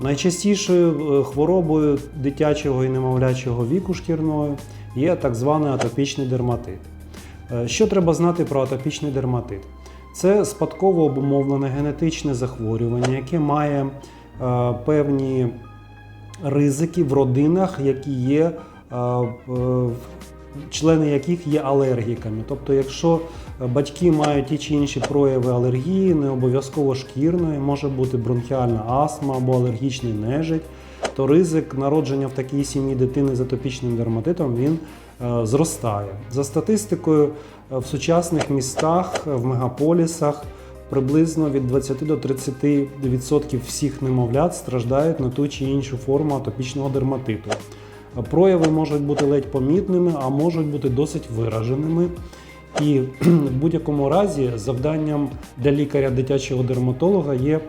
Найчастішою е, хворобою дитячого і немовлячого віку шкірною є так званий атопічний дерматит. Е, Що треба знати про атопічний дерматит? Це спадково обумовлене генетичне захворювання, яке має е, певні ризики в родинах, які є, члени яких є алергіками. Тобто, якщо е, батьки мають ті чи інші прояви алергії, не обов'язково шкірної, може бути бронхіальна астма або алергічний нежить, то ризик народження в такій сім'ї дитини з атопічним дерматитом він е, зростає. За статистикою, е, в сучасних містах, в мегаполісах приблизно від 20 до 30% всіх немовлят страждають на ту чи іншу форму атопічного дерматиту. Прояви можуть бути ледь помітними, а можуть бути досить вираженими. І в будь-якому разі завданням для лікаря дитячого дерматолога є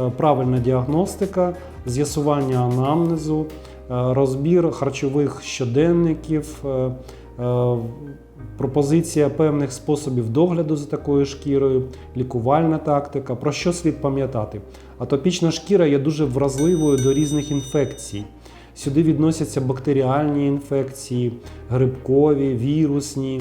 е, правильна діагностика, з'ясування анамнезу, е, розбір харчових щоденників, е, пропозиція певних способів догляду за такою шкірою, лікувальна тактика. Про що слід пам'ятати? Атопічна шкіра є дуже вразливою до різних інфекцій. Сюди відносяться бактеріальні інфекції, грибкові, вірусні.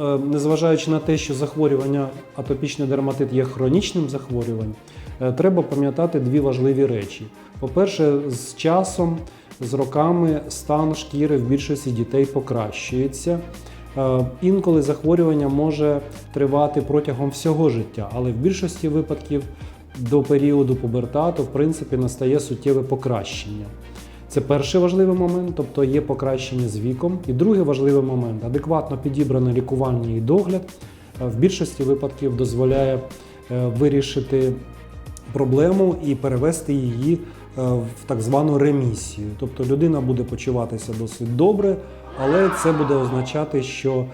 Е, Незважаючи на те, що захворювання атопічний дерматит є хронічним захворюванням, е, треба пам'ятати дві важливі речі. По-перше, з часом, з роками стан шкіри в більшості дітей покращується. Е, Інколи захворювання може тривати протягом всього життя, але в більшості випадків до періоду пубертату в принципі настає суттєве покращення. Це перший важливий момент, тобто є покращення з віком. І другий важливий момент адекватно підібране лікування і догляд е, в більшості випадків дозволяє е, вирішити проблему і перевести її е, в так звану ремісію. Тобто людина буде почуватися досить добре, але це буде означати, що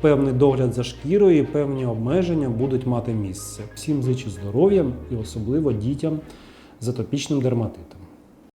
певний догляд за шкірою і певні обмеження будуть мати місце. Всім зичу здоров'я і особливо дітям з атопічним дерматитом.